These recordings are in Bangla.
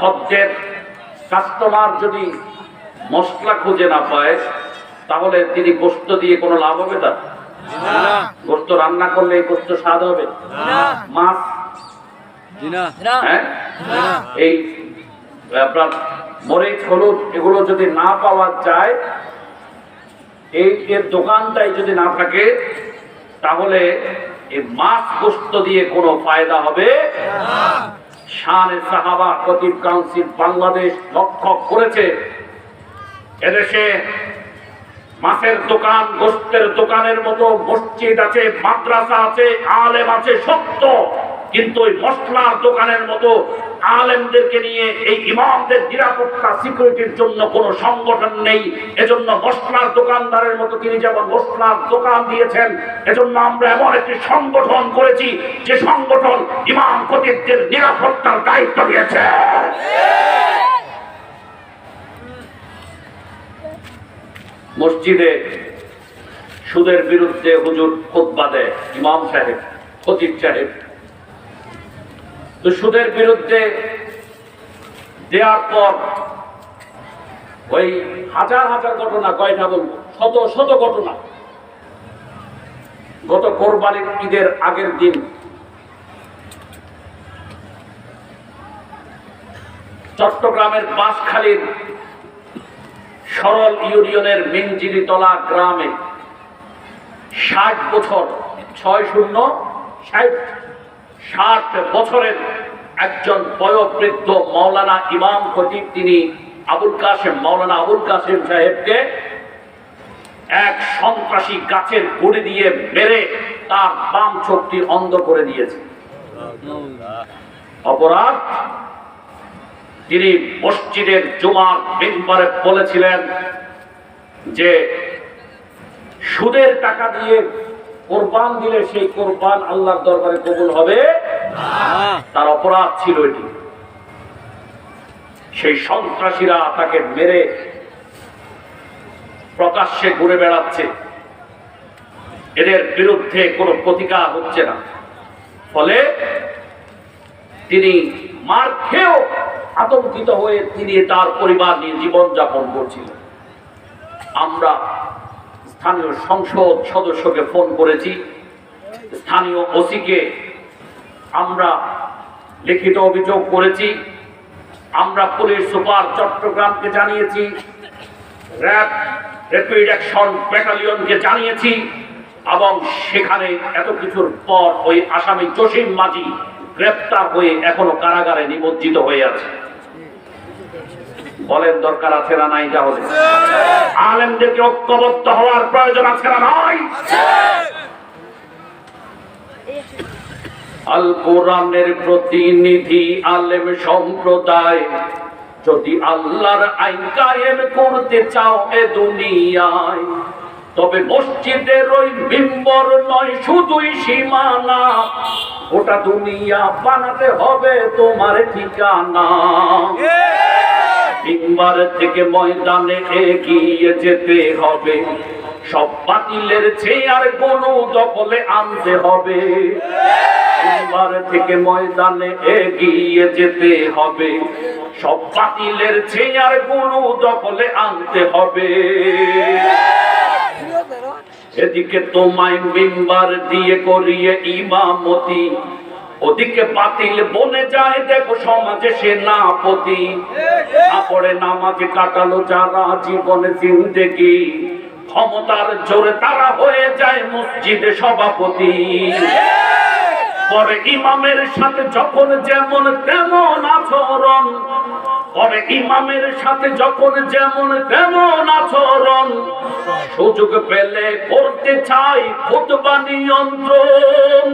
খদ্দের কাস্টমার যদি মশলা খুঁজে না পায়, তাহলে তিনি গোস্ত দিয়ে কোনো লাভ হবে তার? গোস্ত রান্না করলে এই গোস্ত স্বাদ হবে? মাছ? হ্যাঁ? এই, আপনার মরিচ, হলুদ এগুলো যদি না পাওয়া যায়, এই এর দোকানটাই যদি না থাকে, তাহলে এই মাছ গোস্ত দিয়ে কোনো ফায়দা হবে শানে সাহাবা খতিব কাউন্সিল বাংলাদেশ লক্ষ্য করেছে। এদেশে মাছের দোকান গোস্তের দোকানের মতো মসজিদ আছে, মাদ্রাসা আছে, আলেম আছে, সত্য। কিন্তু ওই মশলার দোকানের মতো আলেমদেরকে নিয়ে এই ইমামদের নিরাপত্তা, সিকিউরিটির জন্য কোনো সংগঠন নেই। এজন্য মশলার দোকানদারের মতো তিনি যেমন মশলার দোকান দিয়েছেন, এজন্য আমরা এমন একটি সংগঠন করেছি, যে সংগঠন ইমাম খতিবদের নিরাপত্তার দায়িত্ব দিয়েছে। মসজিদে সুদের বিরুদ্ধে হুজুর খোদবা দেয়, ইমাম সাহেব, খতিব সাহেব। তো সুদের বিরুদ্ধে দেওয়ার পর ওই হাজার হাজার ঘটনা কয়টা বলব শত শত ঘটনা। গত কোরবানির ঈদের আগের দিন চট্টগ্রামের বাঁশখালীর সরল ইউনিয়নের মিনজিরিতলা গ্রামে ষাট বছর, ছয় শূন্য, ষাট ষাট বছরের একজন বয়োবৃদ্ধ মৌলানা ইমাম খতিব তিনি আবুল কাসেম মৌলানা আবুল কাসেম সাহেবকে এক সন্ত্রাসী গাছের গুড়ি দিয়ে মেরে তার বাম চোখটি অন্ধ করে দিয়েছে। অপরাধ? তিনি মসজিদের জুমার মেম্বারে বলেছিলেন যে সুদের টাকা দিয়ে কোরবান দিলে সেই কোরবান আল্লাহর দরবারে কবুল হবে? তার অপরাধ ছিল এটি। সেই সন্ত্রাসীরা তাকে মেরে প্রকাশ্যে ঘুরে বেড়াচ্ছে। এদের বিরুদ্ধে কোনো প্রতিকার হচ্ছে না। ফলে তিনি মার খেয়েও আতঙ্কিত হয়ে তিনি তার পরিবার নিয়ে জীবনযাপন করছিলেন। আমরা স্থানীয় সংসদ সদস্যকে ফোন করেছি। স্থানীয় ওসিকে আমরা লিখিত অভিযোগ করেছি। আমরা পুলিশ সুপার চট্টগ্রামকে জানিয়েছি। র্যাব র্যাপিড অ্যাকশন ব্যাটালিয়নকে জানিয়েছি এবং সেখানে এত কিছুর পর ওই আসামি জসিম মাঝি গ্রেপ্তার হয়ে এখনও কারাগারে নিমজ্জিত হয়ে আছে। বলেন দরকার আছে না নাই তাহলে আলেমদেরকে ঐক্যবদ্ধ হওয়ার প্রয়োজন আছে না নাই? আল কোরআনের প্রতিনিধি আলেম সম্প্রদায়, যদি আল্লাহর আইন কায়েম করতে চাও এ দুনিয়ায়, তবে মসজিদের ওই বিম্বর নয়, শুধুই সীমানা। ওটা দুনিয়া বানাতে হবে তোমার ঠিকানা। মিম্বার থেকে ময়দানে এগিয়ে যেতে হবে। সব বাতিলের চেয়ারগুলো দখলে আনতে হবে। মিম্বার থেকে ময়দানে এগিয়ে যেতে হবে। সব বাতিলের চেয়ারগুলো দখলে আনতে হবে। এদিকে তোমায় মিম্বার দিয়ে করিয়ে ইমামতি ওদিকে বাতিল বনে যায়, দেখো সমাজে সেনাপতি। পড়ে নামাজে কাটালো যারা জীবনে জিন্দেগি। ক্ষমতার জোরে তারা হয়ে যায় মসজিদে সভাপতি। পরে ইমামের সাথে যখন যেমন তেমন আচরণ, পরে ইমামের সাথে যখন যেমন তেমন আচরণ, সুযোগ পেলে করতে চাই খুতবা নিয়ন্ত্রণ।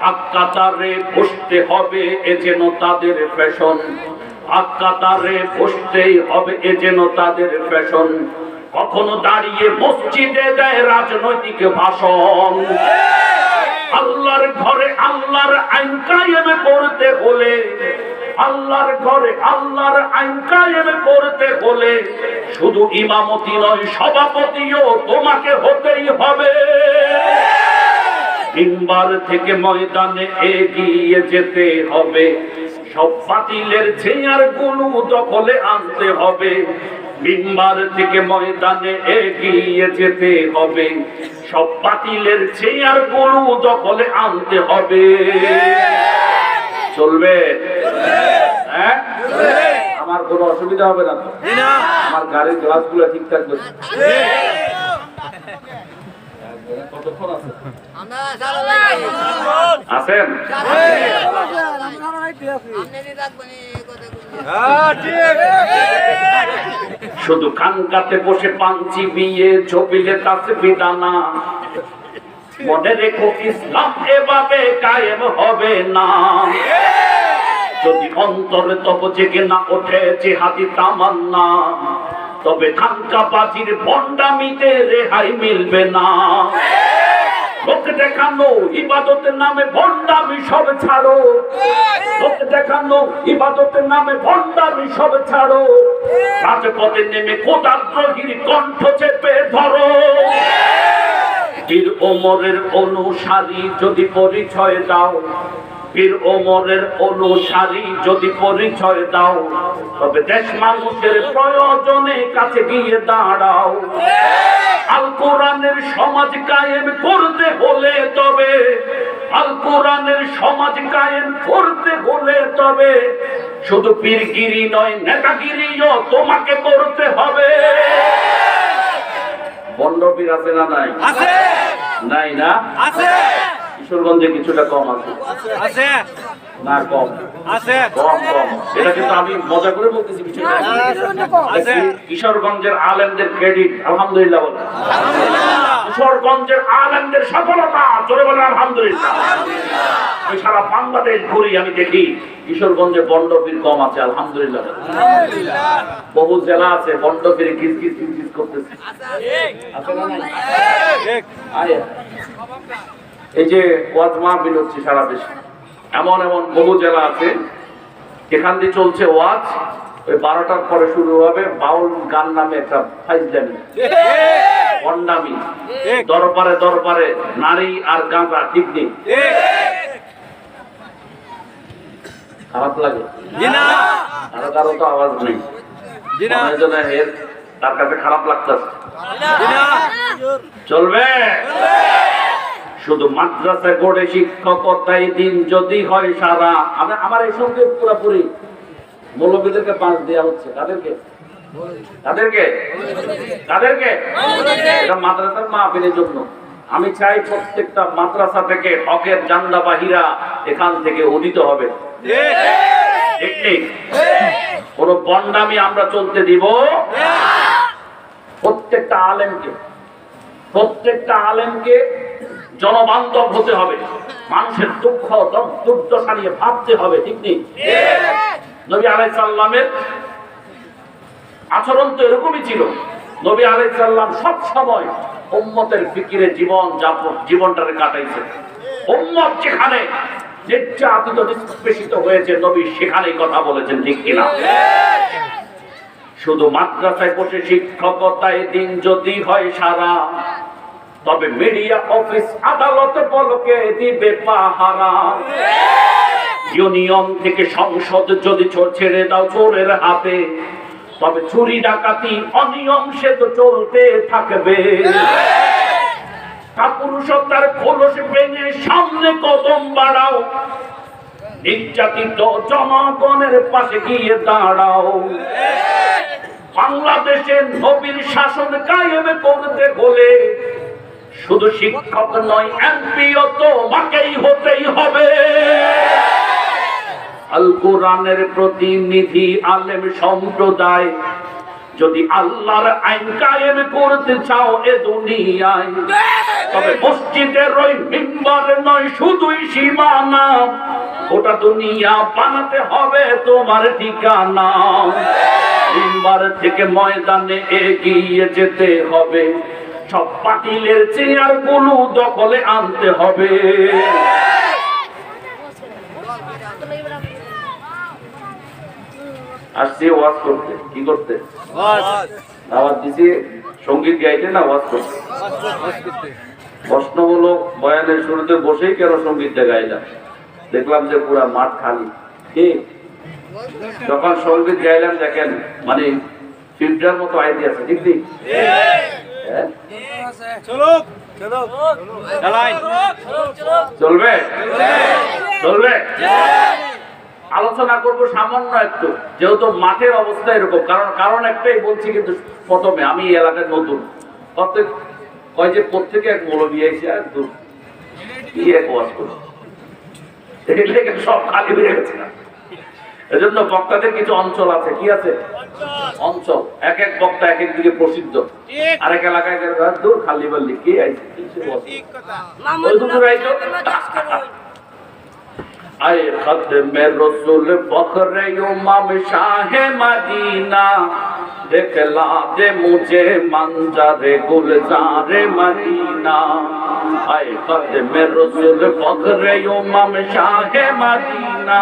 আকাতারে বসতে হবে এ যেন তাদের ফ্যাশন। আকাতারে বসতেই হবে এ যেন তাদের ফ্যাশন। কখনো দাঁড়িয়ে মসজিদে দেয় রাজনৈতিক ভাষণ। আল্লাহর ঘরে আল্লাহর আইন কায়েম করতে হলে, আল্লাহর ঘরে আল্লাহর আইন কায়েম করতে হলে শুধু ইমামতি নয়, সভাপতিও তোমাকে হতেই হবে। তিনবার থেকে ময়দানে এগিয়ে যেতে হবে। সব বাতিলের চেয়ারগুলো দখলে আনতে হবে। মিম্বার থেকে ময়দানে এগিয়ে যেতে হবে। সব বাতিলের চেয়ারগুলো দখলে আনতে হবে। চলবে? হ্যাঁ? আমার কোনো অসুবিধা হবে না আমার গাড়ির গ্লাসগুলো ঠিকঠাক করছে। কতক্ষণ আছে? শুধু কানকাতে বসে পাঞ্চি বিয়ে ছবিলে তাসে বিদানা। মনে রেখো, ইসলাম এভাবে কায়েম হবে না। যদি অন্তরে তব জেগে না ওঠে জিহাদি তামান্না, তবে খানকা বাজির বন্ডামিতে রেহাই মিলবে না। দেখানো, ইবাদতের নামে ভণ্ডামি সব ছাড়ো। লোক দেখানো, ইবাদতের নামে সব ছাড়ো। রাজপথে নেমে কোদাগ্রহীর কণ্ঠ চেপে ধরো। ওমরের অনুসারী যদি পরিচয় দাও বীর ওমরের অনুসারী যদি পরিচয় দাও তবে দেশ মানুষের প্রয়োজনে কাছে গিয়ে দাঁড়াও। আল কোরআনের সমাজ কায়েম করতে হলে তবে আল কোরআনের সমাজ কায়েম করতে হলে তবে শুধু পীরগিরি নয় নেতাগিরিও তোমাকে করতে হবে। বন্ডপীর আছে না নাই? আছে। নাই না? আছে। কিশোরগঞ্জে কিছুটা কম আছে। না কম। আছে? কম কম। এটা কিন্তু আমি মজা করে বলতেছি কিশোরগঞ্জের আলেমদের ক্রেডিট আলহামদুলিল্লাহ বলে। কিশোরগঞ্জের আলেমদের সফলতা জোরে বলে আলহামদুলিল্লাহ। আমি সারা বাংলাদেশ ঘুরি আমি দেখি কিশোরগঞ্জে বন্ডপীর কম আছে আলহামদুলিল্লাহ বহু জেলা আছে bond pair kiss kiss kiss kiss করতেছে। আছে না এই যে ওয়াজ মাহফিল হচ্ছে সারা দেশে। এমন এমন বহু জেলা আছে এখান দিয়ে চলছে ওয়াজ ওই বারোটার পরে শুরু হবে বাউল গান নামে একটা ফাইজলামি অন্ডামি ঠিক দরবারে দরবারে নারী আর গাঁজা ঠিক নেই। খারাপ লাগে। জি কারও তো আওয়াজ নেই। তার কাছে খারাপ লাগতেছে। চলবে। শুধু মাদ্রাসা গড়ে শিক্ষকতাই দিন যদি হয় সারা। আমি আমার এই সঙ্গে পুরোপুরি। মৌলবীদেরকে পাঁচ দেওয়া হচ্ছে। তাদেরকে? কাদেরকে এটা মাদ্রাসার মাহফিলের জন্য। আমি চাই প্রত্যেকটা মাদ্রাসা থেকে হকের জান্দা বাহিরা এখান থেকে উদিত হবে। কোন বন্ডামি আমরা চলতে দিব? প্রত্যেকটা আলেমকে প্রত্যেকটা আলেমকে জনবান্ধব হতে হবে। মানুষের দুঃখ দুর্দশা নিয়ে ভাবতে হবে ঠিক নেই? নবী আলাই সাল্লামের আচরণ তো এরকমই ছিল। নবী আলাই সাল্লাম সব সময় উম্মতের ফিকিরে জীবন যাপন জীবনটারে কাটাইছে উম্মত যেখানে নির্যাতিত নিষ্পেষিত হয়েছে নবী সেখানেই কথা বলেছেন ঠিক কিনা? শুধু মাদ্রাসায় বসে শিক্ষকতায় দিন যদি হয় সারা। তবে মিডিয়া অফিস আদালত বলকে দিবে পাহারা। ইউনিয়ন থেকে সংসদ যদি ছেড়ে দাও চোরের হাতে, তবে চুরি ডাকাতি অনিয়ম সে তো চলতে থাকবে। কাপুরুষতার খোলস ভেঙে সামনে কদম বাড়াও, নির্যাতিত জনগণের পাশে গিয়ে দাঁড়াও। বাংলাদেশের নবীর শাসন কায়েম করতে হলে শুধু শিক্ষক নয়, এমপিও তোমাকেই হতেই হবে। আল কোরআনের প্রতিনিধি, আলেম সম্প্রদায়, যদি আল্লাহর আইন কায়েম করতে চাও এ দুনিয়ায়, তবে মসজিদের ওই মিম্বার নয়, শুধুই সীমানা। গোটা দুনিয়া বানাতে হবে তোমার ঠিকানা। মিম্বার থেকে ময়দানে এগিয়ে যেতে হবে। সব পাতিলের চেয়ারগুলো দখলে আনতে হবে। আসছি, ওয়াজ করতে। কি করতে? দাওয়াত দিছি, সংগীত গাইতে না ওয়াজ করতে? প্রশ্ন হলো, বয়ানের শুরুতে বসেই কেন সঙ্গীতটা গাইলাম? দেখলাম যে পুরা মাঠ খালি। যখন সংগীত গাইলাম দেখেন মানে ফিল্টার মতো আইডিয়া আছে, ঠিক চলবে? চলবে? আলোচনা করব সামান্য একটু। যেহেতু মাঠের অবস্থা এরকম কারণ কারণ একটাই বলছি কিন্তু প্রথমে আমি এই এলাকার নতুন। প্রত্যেক কয় যে প্রত্যেকে এক মৌলবী এসে আর দূর কি এক ওয়াজ করব সব খালি হয়ে গেছে। এজন্য বক্তাদের কিছু অঞ্চল আছে কি আছে? অঞ্চল এক এক বক্তা এক এক দিকে প্রসিদ্ধ। আরেক এলাকায় গেলে দূর খালি বাল্লি কে আইছে? খত মে রসুল ফখরে ইমাম শাহে মদিনা। দেখলা যে মুঝে মঞ্জারে গুলজারে মদিনা। আয় কদমে রসুল ফখরে উমাম শাহে মদিনা।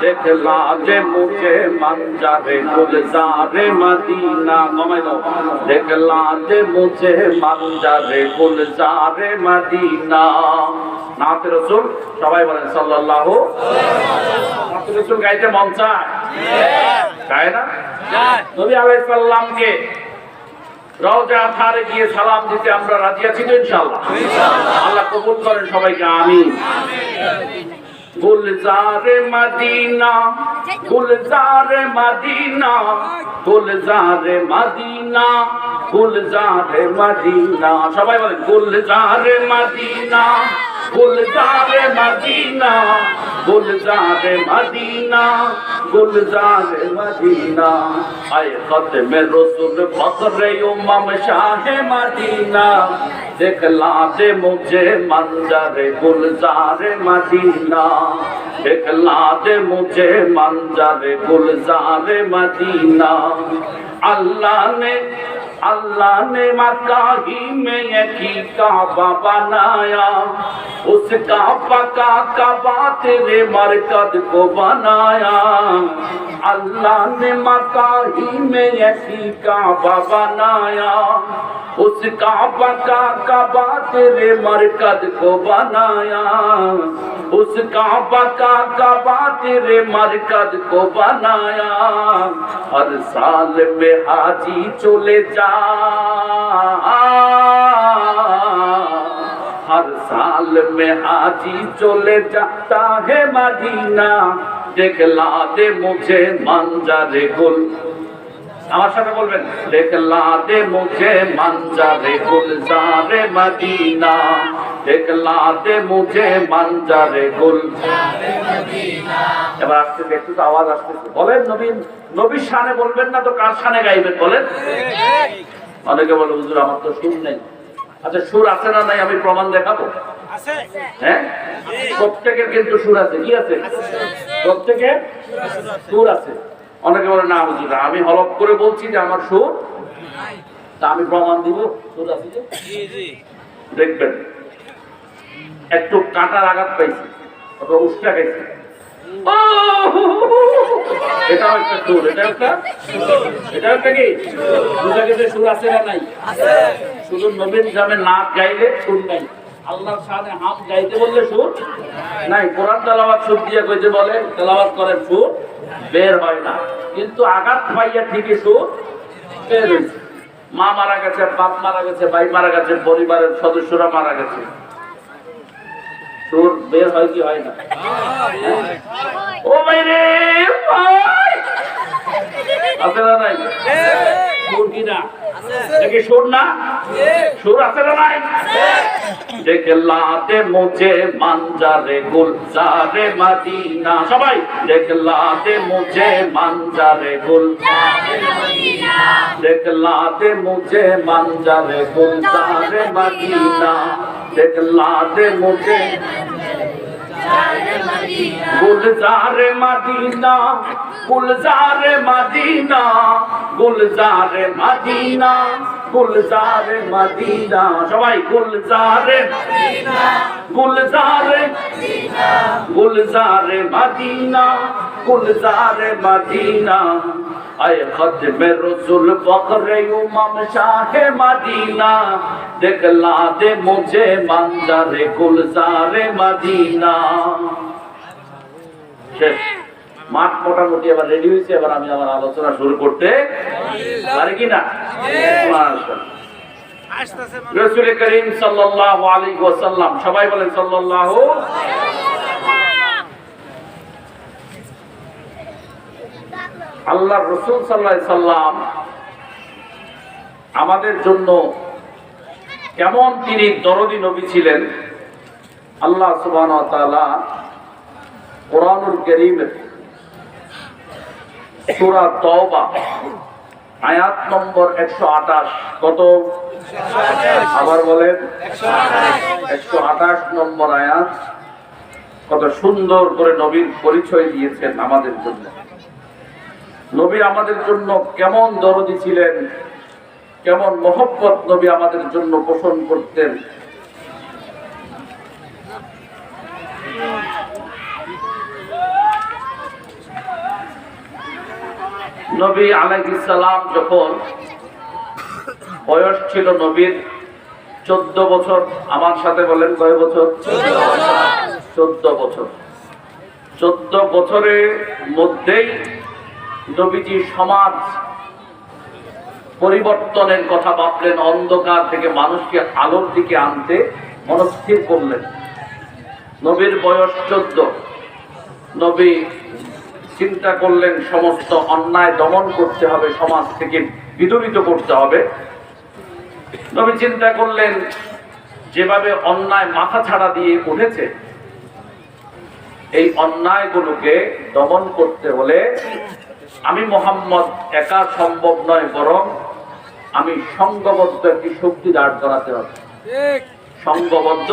দেখলা যে মুঝে মঞ্জারে গুলজারে মদিনা। গমাই দাও। দেখলা যে মুঝে মঞ্জারে গুলজারে মদিনা। নাতে রসুল সবাই বলেন সাল্লাল্লাহু আলাইহি ওয়াসাল্লাম গাইতে মন চায়? হ্যাঁ। গায় না? নবী আলাইহিস সালামকে রওজা ধারে গিয়ে সালাম দিতে আমরা রাজি আছি তো ইনশাআল্লাহ? আল্লাহ কবুল করেন সবাইকে আমিন। গুলজারে মদিনা গুলজারে মদিনা গুলজারে মদিনা গুলজারে মদিনা। সবাই বলেন গুলজারে মদিনা। गुलजार मदीना गुलजार मदीना गुलजार मदीना। आए खत में रसुल फखरे उमम शाह मदीना। दिखला दे मुझे मंजर, गुलजार मदीना। दिखला दे मुझे मंजर, गुलजार मदीना। अल्लाह ने अल्लाह ने मक्का ही में यकी काबा बनाया। उस काबा का काबा तेरे मरकद को बनाया। अल्लाह ने मक्का ही में यकी काबा बनाया। उस काबा का काबा तेरे मरकद को बनाया। उस काबा का काबा तेरे मरकद को बनाया। हर साल में हाजी चले जा হর সাল মে হাজি চলে যাতা হে মাদিনা দেখলা দে মুখে মঞ্জা রে গুল আমার সাথে বলবেন দেখলা দে মুখে মানজা রে গুল যা রে মাদিনা। দেখলা দে মুঝে মঞ্জারে গুল। এবার একটু তো আওয়াজ আসতেছে। বলেন নবীন নবীর শানে বলবেন না তো কার শানে গাইবেন বলেন? অনেকে বলে হুজুর আমার তো সুর নেই। আচ্ছা সুর আছে না নাই আমি প্রমাণ দেখাবো? হ্যাঁ? প্রত্যেকের কিন্তু সুর আছে। কি আছে? প্রত্যেকের সুর আছে। অনেকে বলে না হুজুর আমি হলপ করে বলছি যে আমার সুর তা আমি প্রমাণ দিব সুর আছে দেখবেন। একটু কাটার আঘাত পাইছি অথবা উষ্টা খাইছি! এটাও একটা সুর এটা একটা এটা একটা কি? বুঝা গেছে সুর আছে না নাই? শুধু নবীন নাচ গাইলে সুর নাই। আল্লাহর সামনে হাম গাইতে বললে সুর নাই? কোরআন তেলাওয়াত সুর দিয়ে কইতে বলে তেলাওয়াত করেন সুর বের হয় না। কিন্তু আঘাত পাইয়া ঠিকই সুর বের হয়েছে মা মারা গেছে বাপ মারা গেছে ভাই মারা গেছে পরিবারের সদস্যরা মারা গেছে। সুর বের হয় কি হয় না? ও ভাই রে আছে না নাই? সুর কি না? দেখি দে মুঝে মানজারে গুলজারে মদিনা। সবাই দেখলা দে মুঝে মানজারে গুল দেখলা দে মুঝে মানজারে গুলজারে মদিনা। দেখলা দে মুঝে গুলজার মদিনা গুলজার মদিনা গুলজার মদিনা গুলজার মদিনা। সবাই গুলজার গুলজার গুলজার মদিনা গুলজার মদিনা। আয় খত মে রসুল ফখরে উমাম শাহে মদিনা, দেখলা দে মুঝে মানজারে গুলজারে মদিনা। মাঠ মোটামুটি আবার রেডি হয়েছে, এবার আমি আমার আলোচনা শুরু করতে পারি কিনা রসুল করিম ওয়াসাল্লাম, সবাই বলেন সাল্লাল্লাহু আল্লাহ রসুল সাল্লাহ সাল্লাম আমাদের জন্য কেমন তিনি দরদি নবী ছিলেন? আল্লাহ সুবাহ কোরআনুল করিমের সূরা তওবা, আয়াত নম্বর একশো আঠাশ, কত? আবার বলেন, একশো আঠাশ নম্বর আয়াত, কত সুন্দর করে নবীর পরিচয় দিয়েছেন আমাদের জন্য। নবী আমাদের জন্য কেমন দরদি ছিলেন, কেমন মহব্বত নবী আমাদের জন্য পোষণ করতেন। নবী আলাইহিস সালাম যখন বয়স ছিল নবীর চোদ্দ বছর, আমার সাথে বলেন কয় বছর? চোদ্দ বছর। চোদ্দ বছরের মধ্যেই নবীজি সমাজ পরিবর্তনের কথা ভাবলেন, অন্ধকার থেকে মানুষকে আলোর দিকে আনতে মনস্থির করলেন। নবীর বয়স চোদ্দ। নবী চিন্তা করলেন সমস্ত অন্যায় দমন করতে হবে সমাজ থেকে বিদরিত করতে হবে। নবী চিন্তা করলেন যেভাবে অন্যায় মাথা ছাড়া দিয়ে উঠেছে এই অন্যায়গুলোকে দমন করতে হলে আমি মোহাম্মদ একা সম্ভব নয় বরং আমি সংঘবদ্ধ একটি শক্তি দাঁড় করাতে হবে। সংঘবদ্ধ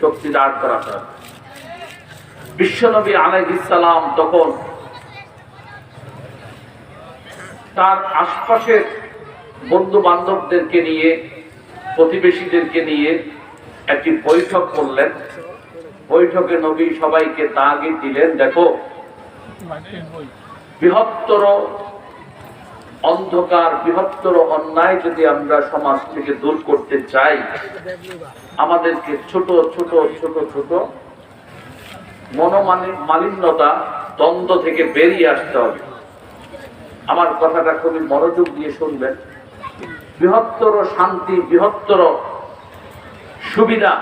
শক্তি দাঁড় করাতে হবে। বিশ্বনবী আলাইহিসালাম তখন তার আশপাশের বন্ধু বান্ধবদেরকে নিয়ে, প্রতিবেশীদেরকে নিয়ে একটি বৈঠক করলেন। বৈঠকে নবী সবাইকে তাগিদ দিলেন, দেখো, বৃহত্তর অন্ধকার, বৃহত্তর অন্যায় যদি আমরা সমাজ থেকে দূর করতে চাই, আমাদেরকে ছোট ছোট ছোট ছোট মনোমালিন মালিন্যতা দ্বন্দ্ব থেকে বেরিয়ে আসতে হবে। আমার কথাটা খুবই মনোযোগ দিয়ে শুনবেন। বৃহত্তর শান্তি, বৃহত্তর সুবিধা,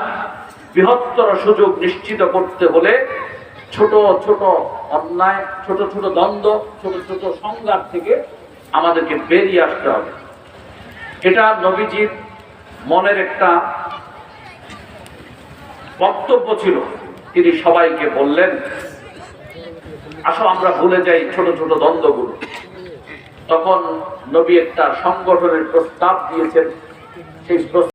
বৃহত্তর সুযোগ নিশ্চিত করতে হলে ছোট ছোট অন্যায়, ছোট ছোট দ্বন্দ্ব, ছোট ছোট সংঘাত থেকে আমাদেরকে বেরিয়ে আসতে হবে। এটা নবীজির মনের একটা বক্তব্য ছিল। তিনি সবাইকে বললেন, আসো আমরা ভুলে যাই ছোট ছোট দ্বন্দ্বগুলো। তখন নবী একটা সংগঠনের প্রস্তাব দিয়েছেন, সেই